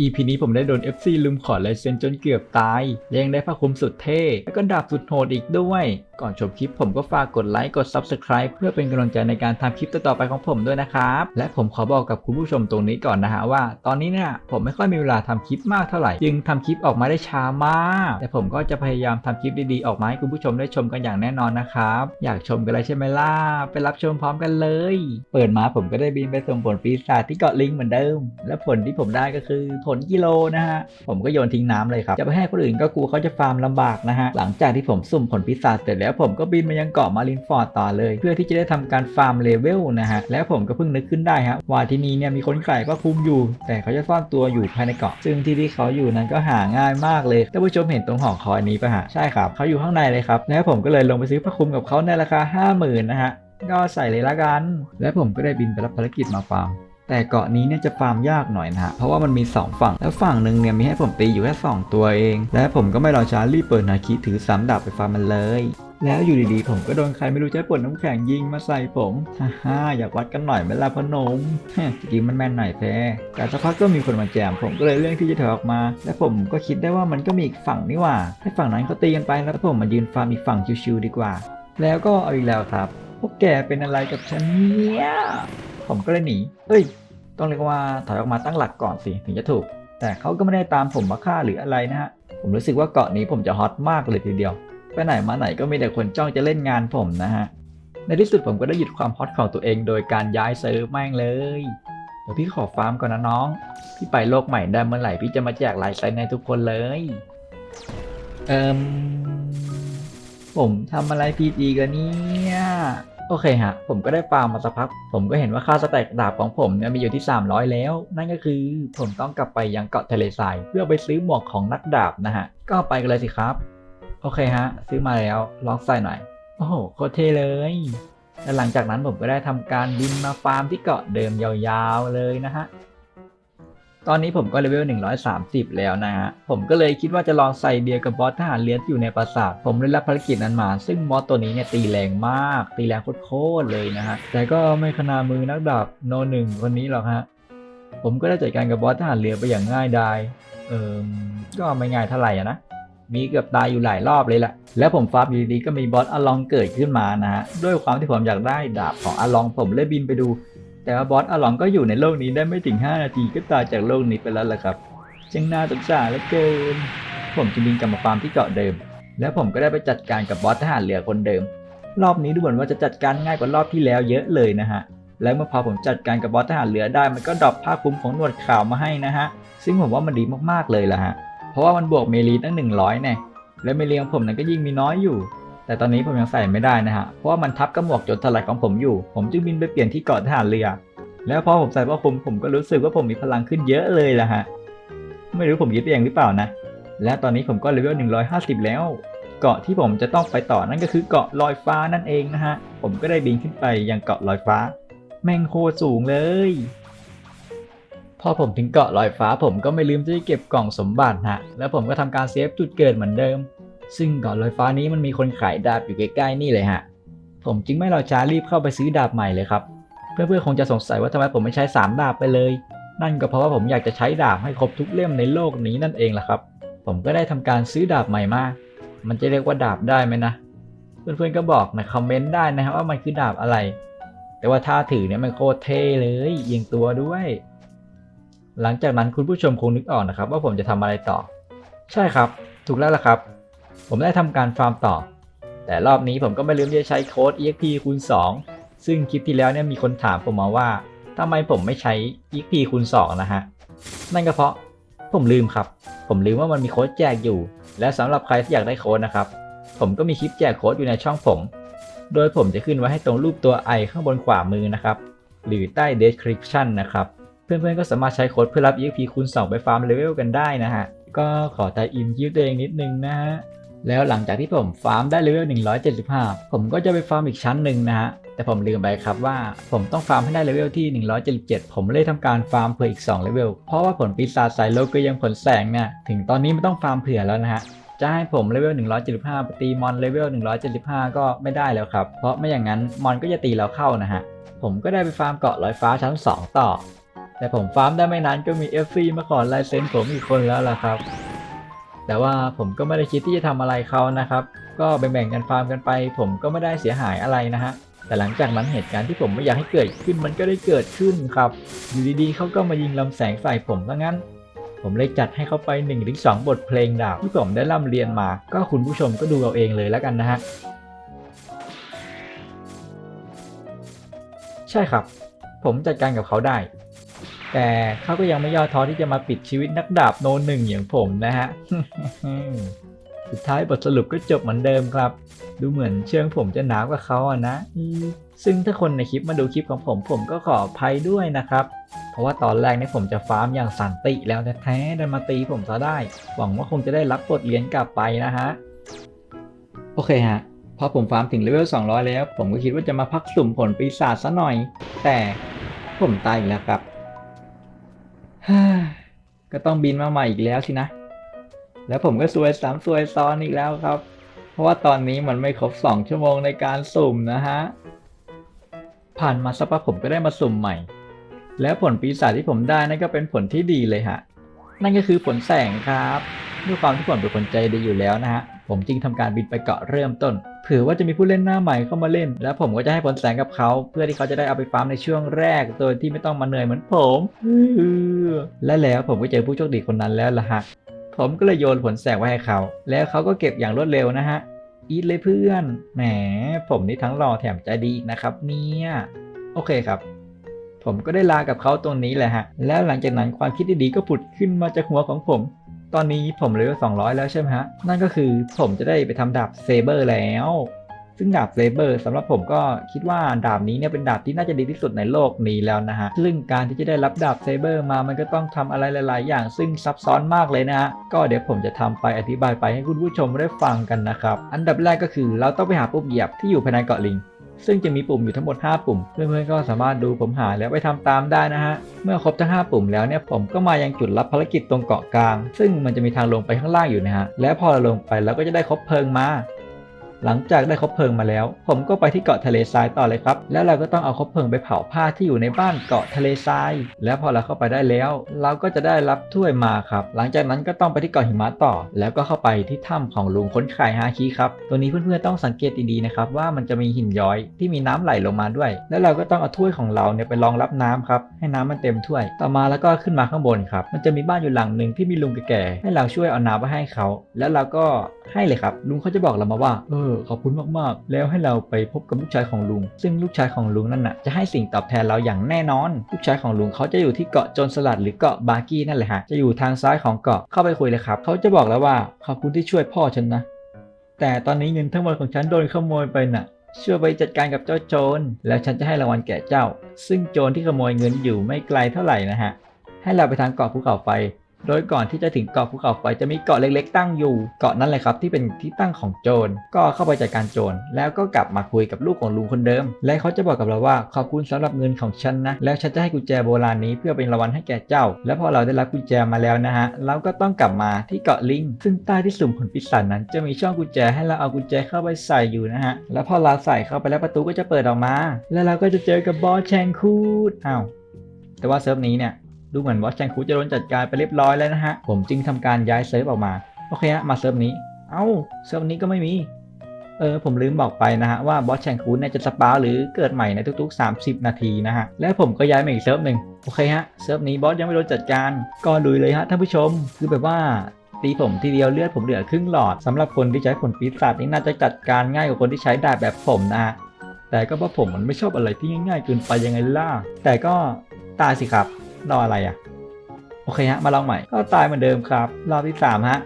EP นี้ผมได้โดน FC ลืมขอลายเซ็นจนเกือบตายและยังได้ผ้าคลุมสุดเท่ แล้วก็ดาบสุดโหดอีกด้วย ก่อนชมคลิปผมก็ฝากกดไลค์กด Subscribe เพื่อเป็นกำลังใจในการทำคลิปต่อๆไปของผมด้วยนะครับ และผมขอบอกกับคุณผู้ชมตรงนี้ก่อนนะฮะว่า ตอนนี้เนี่ยผมไม่ค่อยมีเวลาทำคลิปมากเท่าไหร่ จึงทำคลิปออกมาได้ช้ามาก แต่ผมก็จะพยายามทำคลิปดีๆออกมาให้คุณผู้ชมได้ชมกันอย่างแน่นอนนะครับอยากชมกันเลยใช่ไหมล่ะไปรับชมพร้อมกันเลย เปิดมาผมก็ได้บินไปส่งผลปีศาจที่เกาะลิงเหมือนเดิม และผลที่ผมได้ก็คือผลกิโลนะฮะ ผมก็โยนทิ้งน้ำเลยครับ จะไปให้คนอื่นก็กลัวเขาจะฟาร์มลำบากนะฮะ หลังจากที่ผมสุ่มผลปีศาจเสร็จแล้วผมก็บินมายังเกาะมารินฟอร์ดต่อเลย เพื่อที่จะได้ทำการฟาร์มเลเวลนะฮะ แล้วผมก็เพิ่งนึกขึ้นได้ฮะว่าที่นี่เนี่ยมีคนขายผ้าคลุมอยู่ แต่เขาจะซ่อนตัวอยู่ภายในเกาะ ซึ่งที่ที่เขาอยู่นั้นก็หาง่ายมากเลยท่านผู้ชมเห็นตรงหอคอยนี้ปะฮะ ใช่ครับเขาอยู่ข้างในเลยครับ แล้วผมก็เลยลงไปซื้อผ้าคลุมกับเขาในราคา 50,000นะฮะก็ใส่เลยละกัน และผมก็ได้บินไปรับภารกิจมาฟาร์ม แต่เกาะนี้เนี่ยจะฟาร์มยากหน่อยนะฮะเพราะว่ามันมี 2 ฝั่ง แล้วฝั่งหนึ่งเนี่ยมีให้ผมตีอยู่แค่2ตัวเอง และผมก็ไม่รอช้ารีบเปิดนาคิถือสามดาบไปฟาร์มมันเลย แล้วอยู่ดีๆ ผมก็โดนใครไม่รู้ใช้ปวดน้ำแข็งยิงมาใส่ผมฮ่าฮ่าอยากวัดกันหน่อยไหมล่ะพอหนมเฮ้ยจริงๆมันแม่นหน่อยแท้แต่สักพักก็มีคนมาแจม ผมก็เลยเรื่องที่จะถอยออกมา และผมก็คิดได้ว่ามันก็มีอีกฝั่งนี่ว่า ให้ฝั่งนั้นเขาตีกันไปแล้วผมมายืนฟาร์มอีกฝั่งชิวๆดีกว่า แล้วก็เอาอีกแล้วครับพวกแกเป็นอะไรกับฉันเนี่ย ผมก็เลยหนี เอ้ย ต้องเรียกว่าถอยออกมาตั้งหลักก่อนสิถึงจะถูก แต่เขาก็ไม่ได้ตามผมมาฆ่าหรืออะไรนะฮะ ผมรู้สึกว่าเกาะนี้ผมจะฮอตมากเลยทีเดียว ไปไหนมาไหนก็มีแต่คนจ้องจะเล่นงานผมนะฮะ ในที่สุดผมก็ได้หยุดความฮอตของตัวเองโดยการย้ายเซิร์ฟแม่งเลย เดี๋ยวพี่ขอฟาร์มก่อนนะน้อง พี่ไปโลกใหม่ได้เมื่อไหร่พี่จะมาแจกลายเซ็นในทุกคนเลย เอิมผมทำอะไรผิดอีกอะเนี่ย โอเคฮะ ผมก็ได้ฟาร์มมาสักพัก ผมก็เห็นว่าค่าสแต็กดาบของผมเนี่ยมีอยู่ที่ 300 แล้ว นั่นก็คือผมต้องกลับไปยังเกาะทะเลทรายเพื่อไปซื้อหมวกของนักดาบนะฮะ ก็ไปกันเลยสิครับ โอเคฮะ ซื้อมาแล้วลองใส่หน่อย โอ้โหโคตรเท่เลยและหลังจากนั้นผมก็ได้ทำการบินมาฟาร์มที่เกาะเดิมยาวๆเลยนะฮะ ตอนนี้ผมก็เลเวล 130 แล้วนะฮะ ผมก็เลยคิดว่าจะลองใส่เดียวกับบอสทหารเลี้ยงอยู่ในปราสาท ผมได้รับภารกิจนั้นมา ซึ่งบอสตัวนี้เนี่ยตีแรงมาก ตีแรงโคตรเลยนะฮะ แต่ก็ไม่ขนาดมือนักดาบโนหนึ่งคนนี้หรอกฮะ ผมก็ได้จัดการกับบอสทหารเรือไปอย่างง่ายดาย เอิมก็ไม่ง่ายเท่าไหร่นะ มีเกือบตายอยู่หลายรอบเลยแหละ แล้วผมฟาร์มอยู่ดีๆก็มีบอสอลองเกิดขึ้นมานะฮะ ด้วยความที่ผมอยากได้ดาบของอลองผมเลยบินไปดู แต่ว่าบอสอลองก็อยู่ในโลกนี้ได้ไม่ถึง 5 นาทีก็ตายจากโลกนี้ไปแล้วล่ะครับจังน่าสงสารเหลือเกิน ผมจึงบินกลับมาฟาร์มที่เกาะเดิม แล้วผมก็ได้ไปจัดการกับบอสทหารเรือคนเดิม รอบนี้ดูเหมือนว่าจะจัดการง่ายกว่ารอบที่แล้วเยอะเลยนะฮะ แล้วเมื่อพอผมจัดการกับบอสทหารเรือได้ มันก็ดรอปผ้าคลุมของหนวดขาวมาให้นะฮะ ซึ่งผมว่ามันดีมากๆเลยล่ะฮะ เพราะว่ามันบวกเมลีตั้ง100แน่และเมลีของผมนั้นก็ยิ่งมีน้อยอยู่ แต่ตอนนี้ผมยังใส่ไม่ได้นะฮะ เพราะว่ามันทับกับหมวกจนถลายของผมอยู่ ผมจึงบินไปเปลี่ยนที่เกาะทหารเรือ แล้วพอผมใส่ผ้าคลุมผมก็รู้สึกว่าผมมีพลังขึ้นเยอะเลยล่ะฮะ ไม่รู้ผมคิดเองหรือเปล่านะ และตอนนี้ผมก็เลเวล150 แล้ว เกาะที่ผมจะต้องไปต่อนั่นก็คือเกาะลอยฟ้านั่นเองนะฮะ ผมก็ได้บินขึ้นไปยังเกาะลอยฟ้า แม่งโคสูงเลย พอผมถึงเกาะลอยฟ้าผมก็ไม่ลืมที่จะเก็บกล่องสมบัติฮะ แล้วผมก็ทำการเซฟจุดเกิดเหมือนเดิม ซึ่งเกาะลอยฟ้านี้มันมีคนขายดาบอยู่ใกล้ๆนี่เลยฮะ ผมจึงไม่รอช้ารีบเข้าไปซื้อดาบใหม่เลยครับ เพื่อนๆคงจะสงสัยว่าทำไมผมไม่ใช้ 3 ดาบไปเลย นั่นก็เพราะว่าผมอยากจะใช้ดาบให้ครบทุกเล่มในโลกนี้นั่นเองล่ะครับ ผมก็ได้ทำการซื้อดาบใหม่มามันจะเรียกว่าดาบได้ไหมนะ เพื่อนๆก็บอกในคอมเมนต์ได้นะครับว่ามันคือดาบอะไร แต่ว่าท่าถือเนี่ยมันโคตรเท่เลยเอียงตัวด้วย หลังจากนั้นคุณผู้ชมคงนึกออกนะครับ ว่าผมจะทำอะไรต่อ ใช่ครับ ถูกแล้วล่ะครับ ผมได้ทำการฟาร์มต่อ แต่รอบนี้ผมก็ไม่ลืมที่จะใช้โค้ด EXP คูณ2ซึ่งคลิปที่แล้วเนี่ยมีคนถามผมมาว่าทำไมผมไม่ใช้ EXP คูณ2นะฮะ นั่นก็เพราะผมลืมครับ ผมลืมว่ามันมีโค้ดแจกอยู่ และสำหรับใครที่อยากได้โค้ดนะครับ ผมก็มีคลิปแจกโค้ดอยู่ในช่องผม โดยผมจะขึ้นไว้ให้ตรงรูปตัว i ข้างบนขวามือนะครับ หรือใต้ description นะครับ เพื่อนๆก็สามารถใช้โค้ดเพื่อรับ EXP คูณ2ไปฟาร์มเลเวลกันได้นะฮะ ก็ขอไทยอินคลิปตัวเองนิดนึงนะฮะ แล้วหลังจากที่ผมฟาร์มได้เลเวล175 ผมก็จะไปฟาร์มอีกชั้นหนึ่งนะฮะ แต่ผมลืมไปครับว่าผมต้องฟาร์มให้ได้เลเวลที่ 177 ผมเลยทำการฟาร์มเผื่ออีก 2 เลเวล เพราะว่าผลปีศาจสายโลกก็ยังผลแสงเนี่ย ถึงตอนนี้ไม่ต้องฟาร์มเผื่อแล้วนะฮะ จะให้ผมเลเวล 175 ตีมอนเลเวล 175 ก็ไม่ได้แล้วครับ เพราะไม่อย่างนั้นมอนก็จะตีเราเข้านะฮะ ผมก็ได้ไปฟาร์มเกาะลอยฟ้าชั้น 2 ต่อ แต่ผมฟาร์มได้ไม่นานก็มี FC มาขอลายเซ็นผมอีกคนแล้วล่ะครับ แต่ว่าผมก็ไม่ได้คิดที่จะทำอะไรเขานะครับ ก็แบ่งๆกันฟาร์มกันไป ผมก็ไม่ได้เสียหายอะไรนะฮะแต่หลังจากนั้นเหตุการณ์ที่ผมไม่อยากให้เกิดขึ้นมันก็ได้เกิดขึ้นครับ อยู่ดีๆเขาก็มายิงลำแสงใส่ผมซะงั้น ผมเลยจัดให้เขาไป1นถึงสบทเพลงดาบที่ผมได้ร่ำเรียนมา ก็คุณผู้ชมก็ดูเอาเองเลยแล้วกันนะฮะ ใช่ครับ ผมจัดการกับเขาได้ แต่เขาก็ยังไม่ย่อท้อที่จะมาปิดชีวิตนักดาบโนหนึ่งอย่างผมนะฮะ สุดท้ายบทสรุปก็จบเหมือนเดิมครับ ดูเหมือนเชิงผมจะหนาวกว่าเขาอะนะ ซึ่งถ้าคนในคลิปมาดูคลิปของผมผมก็ขออภัยด้วยนะครับ เพราะว่าตอนแรกเนี่ผมจะฟาร์มอย่างสันติแล้วแท้ๆดันมาตีผมซะได้ หวังว่าคงจะได้รับบทเรียนกลับไปนะฮะ โอเคฮะพอผมฟาร์มถึงเลเวล 200 แล้ว ผมก็คิดว่าจะมาพักสุ่มผลปีศาจซะหน่อย แต่ผมตายอีกแล้วครับ ก็ต้องบินมาใหม่อีกแล้วสินะ แล้วผมก็ซวยซ้ำซวยซ้อนอีกแล้วครับ เพราะว่าตอนนี้มันไม่ครบ2ชั่วโมงในการสุ่มนะฮะ ผ่านมาสักพักผมก็ได้มาสุ่มใหม่ แล้วผลปีศาจที่ผมได้นั่นก็เป็นผลที่ดีเลยฮะ นั่นก็คือผลแสงครับ ด้วยความที่ผมเป็นคนใจดีอยู่แล้วนะฮะ ผมจึงทำการบินไปเกาะเริ่มต้นเผื่อว่าจะมีผู้เล่นหน้าใหม่เข้ามาเล่น แล้วผมก็จะให้ผลแสงกับเขา เพื่อที่เขาจะได้เอาไปฟาร์มในช่วงแรก โดยที่ไม่ต้องมาเหนื่อยเหมือนผม และแล้วผมก็เจอผู้โชคดีคนนั้นแล้วล่ะฮะ ผมก็เลยโยนผลแสงไว้ให้เขา แล้วเขาก็เก็บอย่างรวดเร็วนะฮะ อีทเลยเพื่อน แหม ผมนี่ทั้งหล่อแถมใจดีนะครับเนี่ย โอเคครับผมก็ได้ลากับเขาตรงนี้แหละฮะ แล้วหลังจากนั้นความคิดดีๆก็ผุดขึ้นมาจากหัวของผม ตอนนี้ผมเลเวล200 แล้วใช่ไหมฮะ นั่นก็คือผมจะได้ไปทำดาบเซเบอร์แล้ว ซึ่งดาบเซเบอร์สำหรับผมก็คิดว่าดาบนี้เนี่ยเป็นดาบที่น่าจะดีที่สุดในโลกนี้แล้วนะฮะ ซึ่งการที่จะได้รับดาบเซเบอร์มา มันก็ต้องทำอะไรหลาย ๆ อย่าง ซึ่งซับซ้อนมากเลยนะฮะ ก็เดี๋ยวผมจะทำไปอธิบายไปให้คุณผู้ชมได้ฟังกันนะครับ อันดับแรกก็คือเราต้องไปหาปุ่มเหยียบที่อยู่ภายในเกาะลิง ซึ่งจะมีปุ่มอยู่ทั้งหมด 5 ปุ่ม เพื่อนๆก็สามารถดูผมหาแล้วไปทำตามได้นะฮะ เมื่อครบทั้ง 5 ปุ่มแล้วเนี่ยผมก็มายังจุดรับภารกิจตรงเกาะกลาง ซึ่งมันจะมีทางลงไปข้างล่างอยู่นะฮะ และพอเราลงไปเราก็จะได้ครบเพลิงมา หลังจากได้คบเพลิงมาแล้ว ผมก็ไปที่เกาะทะเลทรายต่อเลยครับ แล้วเราก็ต้องเอาคบเพลิงไปเผาผ้าที่อยู่ในบ้านเกาะทะเลทราย แล้วพอเราเข้าไปได้แล้ว เราก็จะได้รับถ้วยมาครับ หลังจากนั้นก็ต้องไปที่เกาะหิมะต่อ แล้วก็เข้าไปที่ถ้ำของลุงค้นขายฮาคิครับตัวนี้เพื่อนๆต้องสังเกตดีๆนะครับว่ามันจะมีหินย้อยที่มีน้ำไหลลงมาด้วย แล้วเราก็ต้องเอาถ้วยของเราเนี่ยไปรองรับน้ำครับให้น้ำมันเต็มถ้วย ต่อมาแล้วก็ขึ้นมาข้างบนครับมันจะมีบ้านอยู่หลังหนึ่งที่มีลุงแก่ๆให้เราช่วยเอาน้ำไปให้เขา แล้วเราก็ ให้เลยครับ ลุงเขาจะบอกเรามาว่า เออ ขอบคุณมากๆ แล้วให้เราไปพบกับลูกชายของลุง ซึ่งลูกชายของลุงนั่นน่ะจะให้สิ่งตอบแทนเราอย่างแน่นอน ลูกชายของลุงเขาจะอยู่ที่เกาะโจรสลัดหรือเกาะบาร์กี้นั่นแหละฮะ จะอยู่ทางซ้ายของเกาะ เข้าไปคุยเลยครับ เขาจะบอกแล้วว่า ขอบคุณที่ช่วยพ่อฉันนะ แต่ตอนนี้เงินทั้งหมดของฉันโดนขโมยไปน่ะช่วยไปจัดการกับเจ้าโจร แล้วฉันจะให้รางวัลแก่เจ้า ซึ่งโจรที่ขโมยเงินอยู่ไม่ไกลเท่าไหร่นะฮะ ให้เราไปทางเกาะภูเขาไฟ โดยก่อนที่จะถึงเกาะภูเขาไฟจะมีเกาะเล็กๆ ตั้งอยู่ เกาะนั้นเลยครับที่เป็นที่ตั้งของโจร ก็เข้าไปจัดการโจร แล้วก็กลับมาคุยกับลูกของลุงคนเดิม และเขาจะบอกกับเราว่าขอบคุณสำหรับเงินของฉันนะ แล้วฉันจะให้กุญแจโบราณนี้เพื่อเป็นรางวัลให้แก่เจ้า และพอเราได้รับกุญแจมาแล้วนะฮะ เราก็ต้องกลับมาที่เกาะลิง ซึ่งใต้ที่สุ่มผลปีศาจนั้น จะมีช่องกุญแจให้เราเอากุญแจเข้าไปใส่อยู่นะฮะ แล้วพอเราใส่เข้าไปแล้วประตูก็จะเปิดออกมา แล้วเราก็จะเจอกับบอสแชงคูดอ้าวแต่ว่าเซิร์ฟนี้เนี่ย ดูเหมือนวอชแชงคูจะโดนจัดการไปเรียบร้อยแล้วนะฮะ ผมจึงทำการย้ายเซิร์ฟออกมา โอเคฮะ มาเซิร์ฟนี้ เอ้า เซิร์ฟนี้ก็ไม่มี เออ ผมลืมบอกไปนะฮะว่าบอสแชงคูเนี่ยจะสปาหรือเกิดใหม่ในทุกๆ 30 นาทีนะฮะ แล้วผมก็ย้ายมาอีกเซิร์ฟหนึ่งโอเคฮะ เซิร์ฟนี้บอสยังไม่โดนจัดการ ก็ลุยเลยฮะท่านผู้ชม คือแบบว่าตีผมทีเดียวเลือดผมเหลือครึ่งหลอดสำหรับคนที่ใช้ผลปีศาจนี่น่าจะจัดการง่ายกว่าคนที่ใช้ดาบแบบผมนะฮะแต่ก็เพราะผมมันไม่ชอบอะไรที่ง่ายๆเกินไปยังไงล่ะแต่ก็ตายสิครับ รออะไรอะ โอเคฮะ มาลองใหม่ ก็ตายเหมือนเดิมครับ รอบที่ 3 ฮะ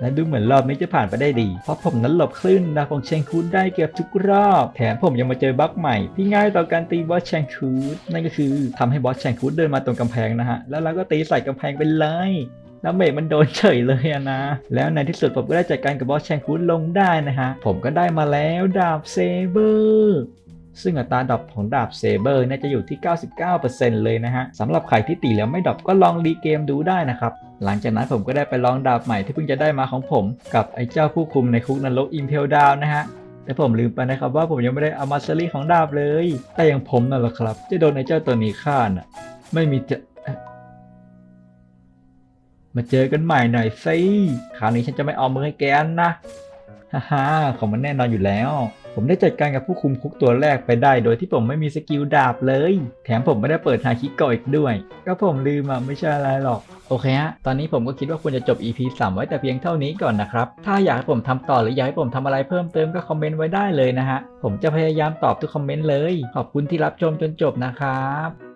และดูเหมือนรอบนี้จะผ่านไปได้ดี เพราะผมนั้นหลบคลื่นดาวของเชงคูดได้เกือบทุกรอบ แถมผมยังมาเจอบั๊กใหม่ ที่ง่ายต่อการตีบอสเชงคูดนั่นก็คือทำให้บอสเชงคูดเดินมาตรงกำแพงนะฮะ แล้วเราก็ตีใส่กำแพงไปเลยแล้วเมฆมันโดนเฉยเลยอะนะ แล้วในที่สุดผมก็ได้จัดการกับบอสแชงคูดลงได้นะฮะ ผมก็ได้มาแล้วดาบเซเบอร์ ซึ่งอัตราดรอปของดาบเซเบอร์น่าจะอยู่ที่ 99%เลยนะฮะสำหรับใครที่ตีแล้วไม่ดรอปก็ลองรีเกมดูได้นะครับ หลังจากนั้นผมก็ได้ไปลองดาบใหม่ที่เพิ่งจะได้มาของผม กับไอ้เจ้าผู้คุมในคุกนรกอิมเพลดาวนะฮะแต่ผมลืมไปนะครับว่าผมยังไม่ได้เอามาสเตอรี่ของดาบเลย แต่อย่างผมนั่นแหละครับ จะโดนไอ้เจ้าตัวนี้ฆ่าน่ะไม่มีจะมาเจอกันใหม่หน่อยสิคราวนี้ฉันจะไม่เอามือให้แกนะฮ่าฮ่าของมันแน่นอนอยู่แล้ว ผมได้จัดการกับผู้คุมคุกตัวแรกไปได้โดยที่ผมไม่มีสกิลดาบเลย แถมผมไม่ได้เปิดฮาคิโกะอีกด้วย ก็ผมลืมอะไม่ใช่อะไรหรอก โอเคฮะ ตอนนี้ผมก็คิดว่าควรจะจบ EP 3 ไว้แต่เพียงเท่านี้ก่อนนะครับ ถ้าอยากให้ผมทำต่อหรืออยากให้ผมทำอะไรเพิ่มเติมก็คอมเมนต์ไว้ได้เลยนะฮะ ผมจะพยายามตอบทุกคอมเมนต์เลย ขอบคุณที่รับชมจนจบนะครับ